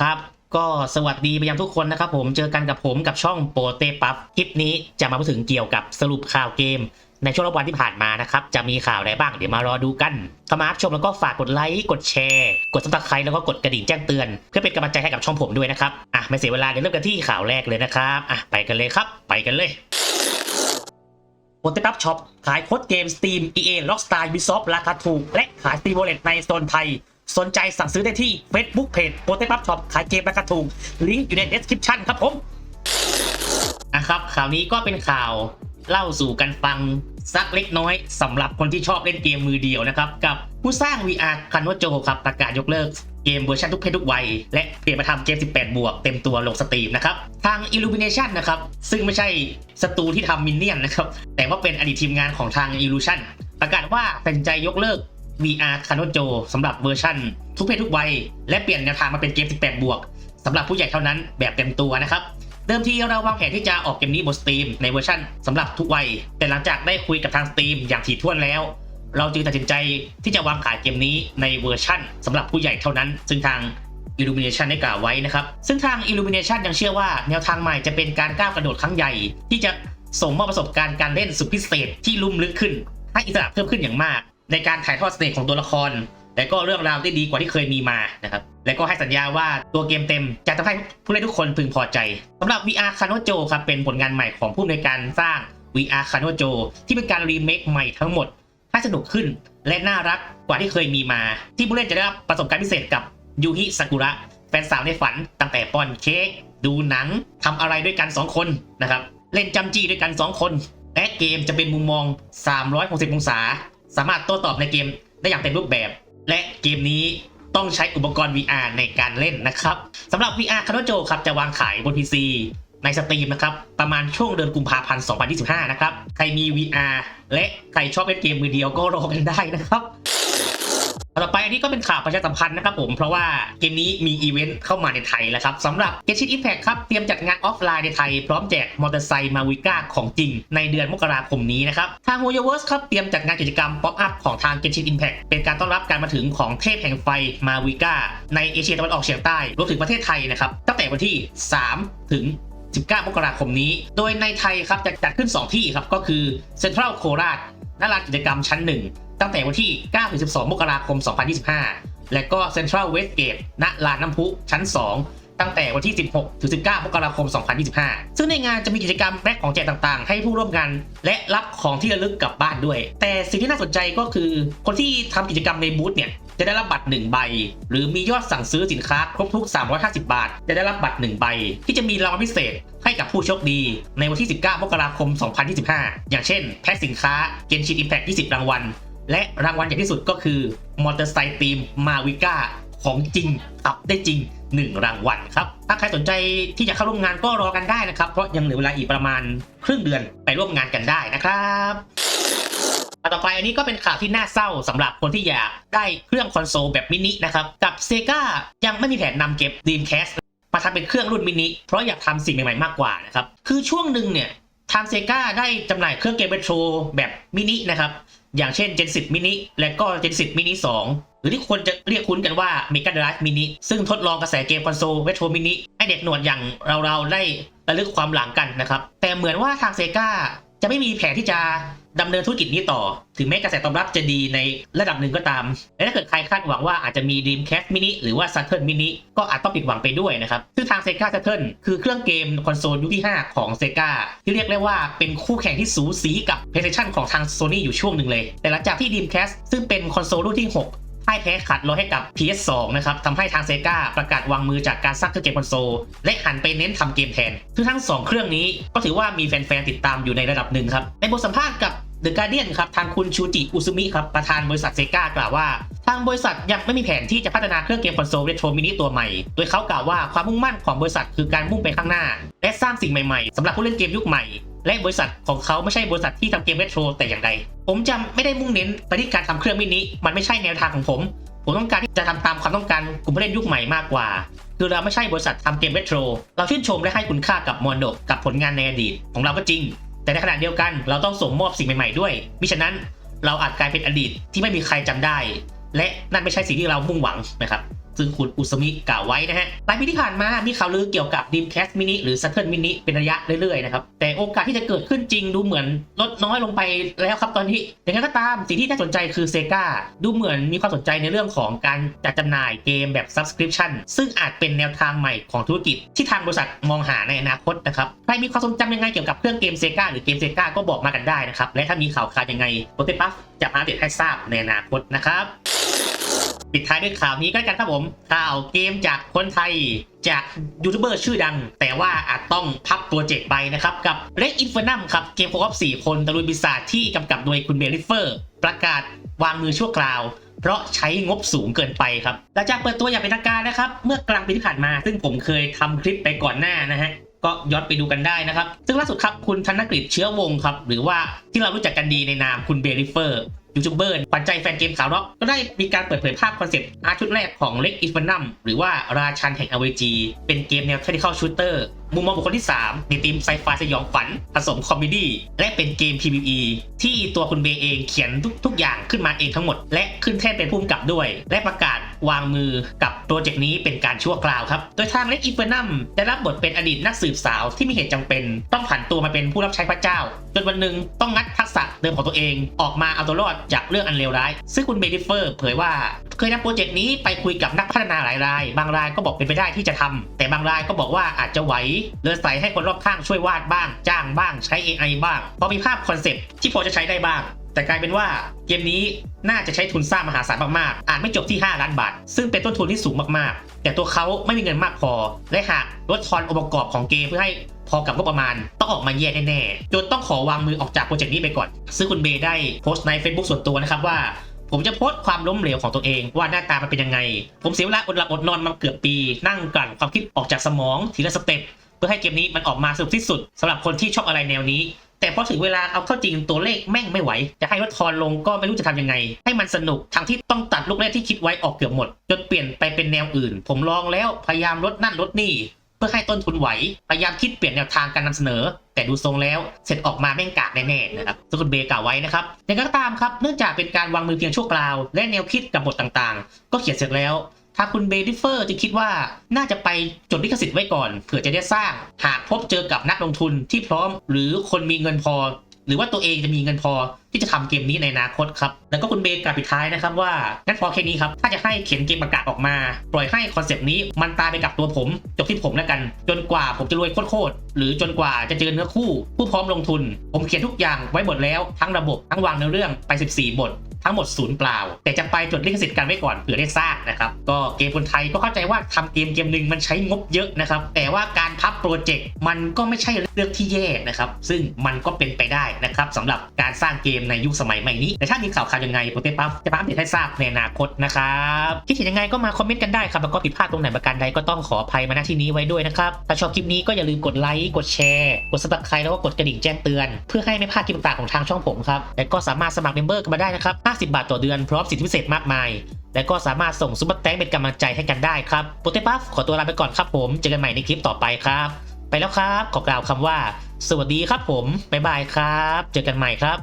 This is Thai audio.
ครับ ก็สวัสดีไปยังทุกคนนะครับผมเจอกันกับผมกับช่องโปเตปับคลิปนี้จะมาพูดถึงเกี่ยวกับสรุปข่าวเกม ในช่วงรอบวันที่ผ่านมานะครับ จะมีข่าวอะไรบ้างเดี๋ยวมารอดูกันเข้ามารับชมแล้วก็ฝากกดไลค์กดแชร์ กดซับสไครต์แล้วก็กดกระดิ่งแจ้งเตือน เพื่อเป็นกำลังใจให้กับช่องผมด้วยนะครับอะไม่เสียเวลาเดี๋ยวเริ่มกันที่ข่าวแรกเลยนะครับอะไปกันเลยครับ ไปกันเลยโปเตปับช็อปขายโค้ดเกม Steam EA Rockstar Ubisoft ราคาถูกและขาย Steam Wallet ในโซนไทย สนใจสั่งซื้อได้ที่ Facebook Page โปเตปับช็อปขายเกมราคาถูกลิงก์อยู่ใน description ครับผมอะครับข่าวนี้ก็เป็นข่าวเล่าสู่กันฟังสักเล็กน้อยสำหรับคนที่ชอบเล่นเกมมือเดียวนะครับ กับผู้สร้าง VR คันวโจครับประกาศยกเลิกเกมเวอร์ชันทุกเพศทุกวัย และเปลี่ยนมาทำเกม 18 บวกเต็มตัวลงสตรีมนะครับ ทาง Illumination นะครับ ซึ่งไม่ใช่สตูที่ทำมินเนี่ยนนะครับ แต่ว่าเป็นอดีตทีมงานของทาง Illusion ประกาศว่าเป็นใจยกเลิก VR ค a n o j o สำหรับเวอร์ชันทุกเพศทุกวัย และเปลี่ยนแนวทางมาเป็นเกม 18 บวกสำหรับผู้ใหญ่เท่านั้นแบบเต็มตัวนะครับเดิมทีเราวางแผนที่จะออกเกมนี้บนสตรีมในเวอร์ชันสำหรับทุกวัย แต่หลังจากได้คุยกับทางสตรีมอย่างถี่ถ้วนแล้ว เราจึงตัดสินใจที่จะวางขายเกมนี้ในเวอร์ชั่นสำหรับผู้ใหญ่เท่านั้น ซึ่งทาง Illumination ได้กล่าวไว้นะครับ ซึ่งทาง Illumination ยังเชื่อว่าแนวทางใหม่จะเป็นการก้าวกระโดดครั้งใหญ่ ที่จะส่งมอบประสบการณ์การเล่นสุดพิเศษที่ลุ่มลึกขึ้น ให้อิสระเพิ่มขึ้นอย่างมาก ในการถ่ายทอดเสน่ห์ของตัวละคร และก็เรื่องราวได้ดีกว่าที่เคยมีมานะครับ และก็ให้สัญญาว่าตัวเกมเต็มจะทำให้ผู้เล่นทุกคนพึงพอใจ สำหรับ VR k a n o j o ครับเป็นผลงานใหม่ของผู้อำนการสร้าง VR k a n o j o ที่เป็นการรีเมคใหม่ทั้งหมดให้สนุกขึ้น และน่ารักกว่าที่เคยมีมา ที่ผู้เล่นจะได้รับประสบการณ์พิเศษกับยูฮิซากุระแฟนสาวในฝันตั้งแต่ป้อนเค้กดูหนังทำอะไรด้วยกัน 2 คนนะครับ เล่นจำจี้ด้วยกัน 2 คน และเกมจะเป็นมุมมอง 360 องศา สามารถโต้ตอบในเกมได้อย่างเต็มรูปแบบ และเกมนี้ต้องใช้อุปกรณ์ VR ในการเล่นนะครับสำหรับ VR คาร์โจครับจะวางขายบน PC ในสตรีมนะครับ ประมาณช่วงเดือนกุมภาพันธ์ 2025 นะครับ ใครมี VR และใครชอบเล่นเกมมือเดียวก็รอกันได้นะครับ ต่อไปอันนี้ก็เป็นข่าวประชาสัมพันธ์นะครับผมเพราะว่าเกมนี้มีอีเวนต์เข้ามาในไทยแล้วครับสำหรับ g e t ชิ t Impact ครับเตรียมจัดงานออฟไลน์ในไทย พร้อมแจกมอเตอร์ไซค์มาวิก้าของจริง ในเดือนมกราคมนี้นะครับทาง w o y o v e r s e ครับเตรียมจัดงานกิจกรรมป๊อปอัพของทาง g e t ชิ t Impact เป็นการต้อนรับการมาถึงของเทพแห่งไฟมาวิก้าในเอเชียตะวันออกเฉียงใต้รวมถึงประเทศไทยนะครับตั้งแต่วันที่ 3 ถึง19 มกราคมนี้ โดยในไทยครับจะจัดขึ้น 2 ที่ครับก็คือเซ็นทรัลโคราชณลานกิจกรรมชั้น 1 ตั้งแต่วันที่9ถึง12 มกราคม 2025 และก็เซ็นทรัลเวสเกตณลานน้ำพุชั้น 2 ตั้งแต่วันที่ 16 ถึง 19 มกราคม 2025 ซึ่งในงานจะมีกิจกรรมแลกของแจกต่างๆ ให้ผู้ร่วมงานและรับของที่ระลึกกลับบ้านด้วย แต่สิ่งที่น่าสนใจก็คือคนที่ทำกิจกรรมในบูธเนี่ยจะได้รับบัตร 1 ใบ หรือมียอดสั่งซื้อสินค้าครบทุก 350 บาท จะได้รับบัตร 1 ใบ ที่จะมีรางวัลพิเศษให้กับผู้โชคดี ในวันที่ 19 มกราคม 2025 อย่างเช่น แพ็คสินค้าเกนชิ n อิมแพค20 รางวัล และรางวัลใหญ่ที่สุดก็คือมอเตอร์ไซค์ทีมมาวิก้าของจริงขับได้จริง 1 รางวัลครับ ถ้าใครสนใจที่จะเข้าร่วมงานก็รอกันได้นะครับ เพราะยังเหลือเวลาอีกประมาณครึ่งเดือนไปร่วมงานกันได้นะครับต่อไปอันนี้ก็เป็นข่าวที่น่าเศร้าสำหรับคนที่อยากได้เครื่องคอนโซลแบบมินินะครับ กับ Sega ยังไม่มีแผนนำเก็บ Dreamcast มาทำเป็นเครื่องรุ่นมินิเพราะอยากทำสิ่งใหม่ๆมากกว่านะครับ คือช่วงหนึ่งเนี่ยทาง Sega ได้จำหน่ายเครื่องเกมเรโทรแบบมินินะครับ อย่างเช่น Gen 10 Mini และก็ Gen 10 Mini 2 หรือที่คนจะเรียกคุ้นกันว่า Mega Drive Mini ซึ่งทดลองกระแสเกมคอนโซลเรโทรมินิให้เด็กหนวดอย่างเราๆได้ระลึกความหลังกันนะครับ แต่เหมือนว่าทาง Sega จะไม่มีแผนที่จะ ดำเนินธุรกิจนี้ต่อ ถึงแม้กระแสตอบรับจะดีในระดับหนึ่งก็ตาม และถ้าเกิดใครคาดหวังว่าอาจจะมี Dreamcast Mini หรือว่า Saturn Mini ก็อาจต้องผิดหวังไปด้วยนะครับ ซึ่งทาง Sega Saturn คือเครื่องเกมคอนโซลยุคที่ 5 ของ Sega ที่เรียกได้ว่าเป็นคู่แข่งที่สูสีกับ PlayStation ของทาง Sony อยู่ช่วงหนึ่งเลย แต่หลังจากที่ Dreamcast ซึ่งเป็นคอนโซลรุ่นที่ 6 พ่ายแพ้ขาดลอยให้กับ PS2 นะครับทำให้ทางเซกาประกาศวางมือจากการสร้างเครื่องเกมคอนโซลและหันไปเน้นทำเกมแทนซึ่งทั้ง 2 เครื่องนี้ก็ถือว่ามีแฟนๆติดตามอยู่ในระดับหนึ่งครับในบทสัมภาษณ์กับ The Guardian ครับทางคุณชูจิอุซุมิครับประธานบริษัทเซกากล่าวว่า ทางบริษัทยังไม่มีแผนที่จะพัฒนาเครื่องเกมคอนโซลเรโทรมินิตัวใหม่ โดยเขากล่าวว่าความมุ่งมั่นของบริษัทคือการมุ่งไปข้างหน้า และสร้างสิ่งใหม่ๆสำหรับผู้เล่นเกมยุคใหม่ และบริษัทของเขาไม่ใช่บริษัทที่ทำเกมเรโทรแต่อย่างใด ผมจะไม่ได้มุ่งเน้นไปที่การทำเครื่องมินิมันไม่ใช่แนวทางของผม ผมต้องการที่จะทำตามความต้องการกลุ่มผู้เล่นยุคใหม่มากกว่า คือเราไม่ใช่บริษัททำเกมเรโทรเราชื่นชมและให้คุณค่ากับมรดกับผลงานในอดีตของเราก็จริง แต่ในขณะเดียวกัน เราต้องส่งมอบสิ่งใหม่ๆด้วยมิฉะนั้นเราอาจกลายเป็นอดีตที่ไม่มีใครจำได้ และนั่นไม่ใช่สิ่งที่เรามุ่งหวังนะครับ ซึ่งคุณอุสมิกล่าวไว้นะฮะหลายปีที่ผ่านมามีข่าวลือเกี่ยวกับ Dreamcast Mini หรือ Saturn Mini เป็นระยะเรื่อยๆนะครับ แต่โอกาสที่จะเกิดขึ้นจริงดูเหมือนลดน้อยลงไปแล้วครับตอนนี้อย่างไรก็ตามสิ่งที่น่าสนใจคือ Sega ดูเหมือนมีความสนใจในเรื่องของการจัดจำหน่ายเกมแบบ Subscription ซึ่งอาจเป็นแนวทางใหม่ของธุรกิจที่ทางบริษัทมองหาในอนาคตนะครับใครมีความทรงจำยังไงเกี่ยวกับเครื่องเกม Sega หรือเกม Sega ก็บอกมากันได้นะครับและถ้ามีข่าวคราวยังไงโปรเตปัฟจะมาอัปเดตให้ทราบในอนาคตนะครับ ปิดท้ายด้วยข่าวนี้ก็กันครับผมข่าวเกมจากคนไทยจากยูทูบเบอร์ชื่อดัง แต่ว่าอาจต้องพับโปรเจกต์ไปนะครับ กับ Red Infernum ครับ เกมโคออฟ4คนตะลุยปีศาจที่กำกับโดยคุณเบลิเฟอร์ ประกาศวางมือชั่วคราวเพราะใช้งบสูงเกินไปครับหลังจากเปิดตัวอย่างเป็นทางการนะครับ เมื่อกลางปีที่ผ่านมา ซึ่งผมเคยทำคลิปไปก่อนหน้านะฮะก็ย้อนไปดูกันได้นะครับ ซึ่งล่าสุดครับคุณธนกฤษเชื้อวงศ์ครับ หรือว่าที่เรารู้จักกันดีในนามคุณเบลิเฟอร์ ยูทูบเบอร์ปันใจแฟนเกมสาวร็อกก็ได้มีการเปิดเผยภาพคอนเซปต์อาร์ชุดแรกของเล็กอินฟ n นัมหรือว่าราชันแห่งอเวจีเป็นเกมแนวเทคนิคอลชูเตอร์มุมมองบุคคลที่ 3 ในทีมไซไฟสยองฝัน ผสมคอมเมดี้และเป็นเกม PvE ที่ตัวคุณเบย์เองเขียนทุกทุกอย่างขึ้นมาเองทั้งหมด และขึ้นแท่นเป็นผู้กำกับด้วย และประกาศวางมือกับโปรเจกต์นี้เป็นการชั่วคราวครับ โดยทางเล็กอินฟ n นัมได้รับบทเป็นอดีตนักสืบสาวที่มีเหตุจำเป็น ต้องผันตัวมาเป็นผู้รับใช้พระเจ้า จนวันหนึ่งต้องงัดทักษะเดิมของตัวเอง ออกมาเอาตัวรอดจากเรื่องอันเลวร้าย ซึ่งคุณเบดิเฟอร์เผยว่าเคยนำโปรเจกต์นี้ไปคุยกับนักพัฒนาหลายราย บางรายก็บอกเป็นไปได้ที่จะทำแต่บางรายก็บอกว่าอาจจะไหวเลยใส่ให้คนรอบข้างช่วยวาดบ้าง จ้างบ้างใช้ AI บ้าง พอมีภาพคอนเซปต์ที่พอจะใช้ได้บ้าง แต่กลายเป็นว่าเกมนี้น่าจะใช้ทุนสร้างมหาศาลมากๆ อาจไม่จบที่ 5 ล้านบาท ซึ่งเป็นต้นทุนที่สูงมากๆ แต่ตัวเขาไม่มีเงินมากพอ และหากลดทอนองค์ประกอบของเกมเพื่อให้พอกับงบประมาณต้องออกมาแย่แน่ๆ จนต้องขอวางมือออกจากโปรเจกต์นี้ไปก่อน ซึ่งคุณเบย์ได้โพสต์ใน Facebook ส่วนตัวนะครับว่า ผมจะโพสต์ความล้มเหลวของตัวเอง ว่าหน้าตามันเป็นยังไง ผมเสียเวลาอดหลับอดนอนมาเกือบปี นั่งกลั่นความคิดออกจากสมอง ทีละสเต็ป เพื่อให้เกมนี้มันออกมาสนุกที่สุดสำหรับคนที่ชอบอะไรแนวนี้ แต่พอถึงเวลาเอาเข้าจริงตัวเลขแม่งไม่ไหว จะให้ลดทอนลงก็ไม่รู้จะทำยังไง ให้มันสนุกทั้งที่ต้องตัดลูกเล่นที่คิดไว้ออกเกือบหมด จนเปลี่ยนไปเป็นแนวอื่น ผมลองแล้วพยายามลดนั่นลดนี่เพื่อให้ต้นทุนไหว พยายามคิดเปลี่ยนแนวทางการนำเสนอ แต่ดูทรงแล้วเสร็จออกมาแม่งกากแน่ๆนะครับซึ่งคุณเบย์กล่าวไว้นะครับอย่างก็ตามครับ เนื่องจากเป็นการวางมือเพียงชั่วคราว และแนวคิดกับบทต่างๆ ก็เขียนเสร็จแล้ว ถ้าคุณเบดิเฟอร์จะคิดว่าน่าจะไปจดลิขสิทธิ์ไว้ก่อนเผื่อจะได้สร้าง หากพบเจอกับนักลงทุนที่พร้อม หรือคนมีเงินพอ หรือว่าตัวเองจะมีเงินพอที่จะทำเกมนี้ในอนาคตครับ แล้วก็คุณเบย์กล่าวปิดท้ายนะครับว่างั้นพอแค่นี้ครับ ถ้าจะให้เขียนเกมประกาศออกมา ปล่อยให้คอนเซปต์นี้มันตายไปกับตัวผม จบที่ผมแล้วกัน จนกว่าผมจะรวยโคตรๆหรือจนกว่าจะเจอเนื้อคู่ ผู้พร้อมลงทุน ผมเขียนทุกอย่างไว้หมดแล้ว ทั้งระบบทั้งวางเนื้อเรื่องไป 14 บท ทั้งหมดศูนย์เปล่า แต่จะไปจดลิขสิทธิ์กันไว้ก่อนเผื่อได้สร้างนะครับก็เกมคนไทยก็เข้าใจว่าทำเกมเกมหนึ่งมันใช้งบเยอะนะครับแต่ว่าการพับโปรเจกต์มันก็ไม่ใช่เรื่องที่แย่นะครับซึ่งมันก็เป็นไปได้นะครับสำหรับการ สร้างเกมในยุคสมัยใหม่นี้แต่ถ้ามีข่าวข่าวยังไงโปรเตปั๊บจะมาอัปเดตให้ทราบในอนาคตนะครับคิดเห็นยังไงก็มาคอมเมนต์กันได้ครับแล้วก็ผิดพลาดตรงไหนประการใดก็ต้องขออภัยมาณที่นี้ไว้ด้วยนะครับถ้าชอบคลิปนี้ก็อย่าลืมกดไลค์กดแชร์กด subscribe แล้วก็กดกระดิ่งแจ้งเตือน เพื่อให้ไม่พลาดคลิปต่างๆของทางช่องผมครับและก็สามารถสมัครเมมเบอร์กันมาได้นะครับ50 บาทต่อเดือนพร้อมสิทธิพิเศษมากมายและก็สามารถส่งซุปเปอร์แตงเป็นกำลังใจให้กันได้ครับโปรเตปัฟขอตัวลาไปก่อนครับผม เจอกันใหม่ในคลิปต่อไปครับ ไปแล้วครับ ขอกล่าวคำว่า สวัสดีครับผม บ๊ายบายครับ เจอกันใหม่ครับ